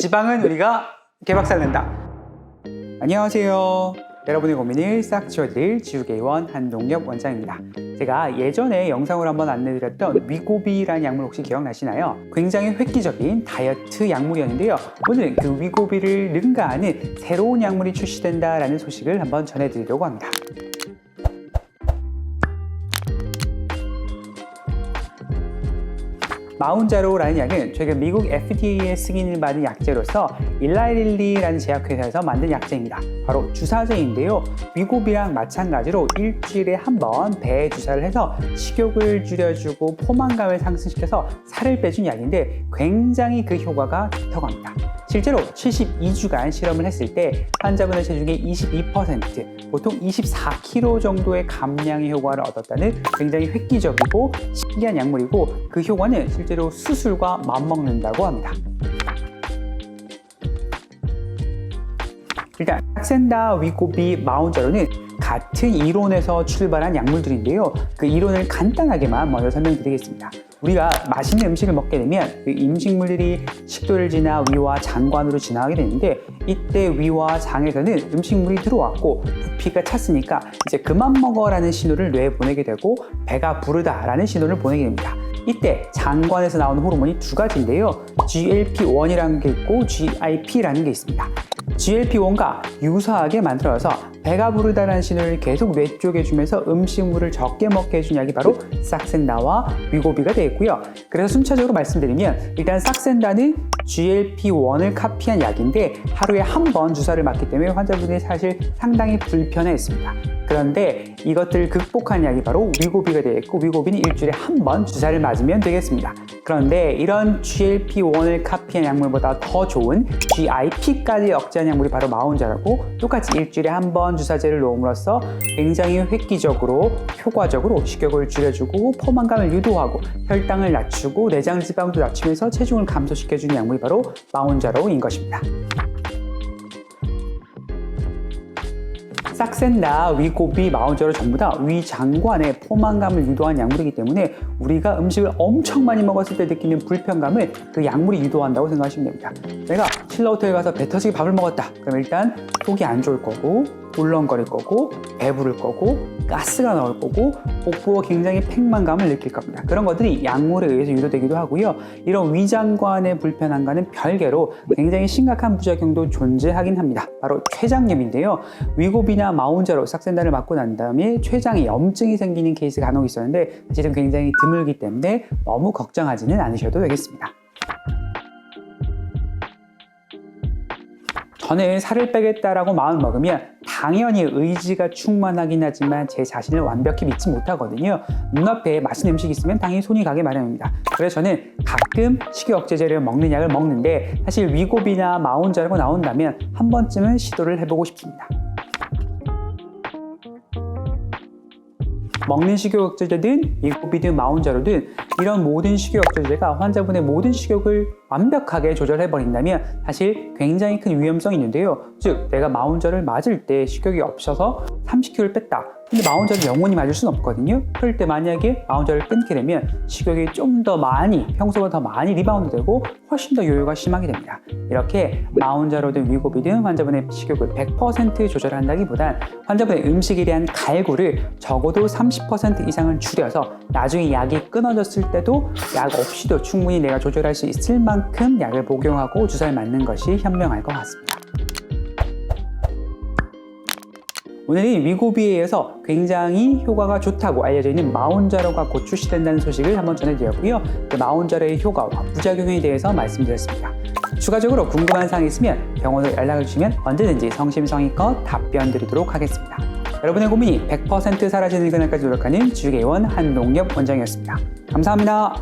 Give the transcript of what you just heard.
지방은 우리가 개박살 낸다. 안녕하세요. 여러분의 고민을 싹 지워드릴 지우개원 한동엽 원장입니다. 제가 예전에 영상으로 한번 안내드렸던 위고비라는 약물 혹시 기억나시나요? 굉장히 획기적인 다이어트 약물이었는데요. 오늘은 그 위고비를 능가하는 새로운 약물이 출시된다라는 소식을 한번 전해드리려고 합니다. 마운자로라는 약은 최근 미국 FDA의 승인을 받은 약제로서 일라일리라는 제약회사에서 만든 약제입니다. 바로 주사제인데요. 위고비랑 마찬가지로 일주일에 한 번 배에 주사를 해서 식욕을 줄여주고 포만감을 상승시켜서 살을 빼준 약인데 굉장히 그 효과가 좋다고 합니다. 실제로 72주간 실험을 했을 때 환자분의 체중의 22% 보통 24kg 정도의 감량의 효과를 얻었다는 굉장히 획기적이고 신기한 약물이고 그 효과는 실제로 수술과 맞먹는다고 합니다. 일단 삭센다, 위고비, 마운자로는 같은 이론에서 출발한 약물들인데요. 그 이론을 간단하게만 먼저 설명드리겠습니다. 우리가 맛있는 음식을 먹게 되면 그 음식물들이 식도를 지나 위와 장관으로 지나가게 되는데 이때 위와 장에서는 음식물이 들어왔고 부피가 찼으니까 이제 그만 먹어라는 신호를 뇌에 보내게 되고 배가 부르다라는 신호를 보내게 됩니다. 이때 장관에서 나오는 호르몬이 두 가지인데요. GLP-1이라는 게 있고 GIP라는 게 있습니다. GLP-1과 유사하게 만들어서 배가 부르다는 신호를 계속 뇌 쪽에 주면서 음식물을 적게 먹게 해준 약이 바로 싹센다와 위고비가 되겠고요. 그래서 순차적으로 말씀드리면 일단 싹센다는 GLP-1을 카피한 약인데 하루에 한 번 주사를 맞기 때문에 환자분이 사실 상당히 불편해했습니다. 그런데 이것들을 극복한 약이 바로 위고비가 되겠고 위고비는 일주일에 한 번 주사를 맞으면 되겠습니다. 그런데 이런 GLP-1을 카피한 약물보다 더 좋은 GIP까지 억제한 약물이 바로 마운자라고 똑같이 일주일에 한 번 주사제를 놓음으로써 굉장히 획기적으로 효과적으로 식욕을 줄여주고 포만감을 유도하고 혈당을 낮추고 내장 지방도 낮추면서 체중을 감소시켜주는 약물이 바로 마운자로인 것입니다. 싹센다, 위고비, 마운저로 전부 다 위장관의 포만감을 유도한 약물이기 때문에 우리가 음식을 엄청 많이 먹었을 때 느끼는 불편감을 그 약물이 유도한다고 생각하시면 됩니다. 내가 신라 호텔 가서 배 터지게 밥을 먹었다. 그럼 일단 속이 안 좋을 거고 울렁거릴 거고 배부를 거고 가스가 나올 거고 복부가 굉장히 팽만감을 느낄 겁니다. 그런 것들이 약물에 의해서 유도되기도 하고요. 이런 위장관의 불편함과는 별개로 굉장히 심각한 부작용도 존재하긴 합니다. 바로 췌장염인데요. 위고비나 마운자로 싹센다를 맞고 난 다음에 췌장에 염증이 생기는 케이스가 간혹 있었는데 사실은 굉장히 드물기 때문에 너무 걱정하지는 않으셔도 되겠습니다. 저는 살을 빼겠다라고 마음 먹으면 당연히 의지가 충만하긴 하지만 제 자신을 완벽히 믿지 못하거든요. 눈앞에 맛있는 음식이 있으면 당연히 손이 가게 마련입니다. 그래서 저는 가끔 식욕 억제제를 먹는 약을 먹는데 사실 위고비나 마운자라고 나온다면 한 번쯤은 시도를 해보고 싶습니다. 먹는 식욕 억제제든 위고비든 마운자로든 이런 모든 식욕 억제제가 환자분의 모든 식욕을 완벽하게 조절해 버린다면 사실 굉장히 큰 위험성이 있는데요. 즉 내가 마운자를 맞을 때 식욕이 없어서 30kg를 뺐다. 근데 마운자를 영원히 맞을 수는 없거든요. 그럴 때 만약에 마운자를 끊게 되면 식욕이 좀 더 많이 평소보다 더 많이 리바운드 되고 훨씬 더 요요가 심하게 됩니다. 이렇게 마운자로든 위고비든 환자분의 식욕을 100% 조절한다기보단 환자분의 음식에 대한 갈구를 적어도 30% 이상을 줄여서 나중에 약이 끊어졌을 때도 약 없이도 충분히 내가 조절할 수 있을 만큼 약을 복용하고 주사를 맞는 것이 현명할 것 같습니다. 오늘은 위고비에 의해서 굉장히 효과가 좋다고 알려져 있는 마운자로가 곧 출시된다는 소식을 한번 전해드렸고요. 그 마운자로의 효과와 부작용에 대해서 말씀드렸습니다. 추가적으로 궁금한 사항이 있으면 병원으로 연락을 주시면 언제든지 성심성의껏 답변 드리도록 하겠습니다. 여러분의 고민이 100% 사라지는 그날까지 노력하는 주계원 한동엽 원장이었습니다. 감사합니다.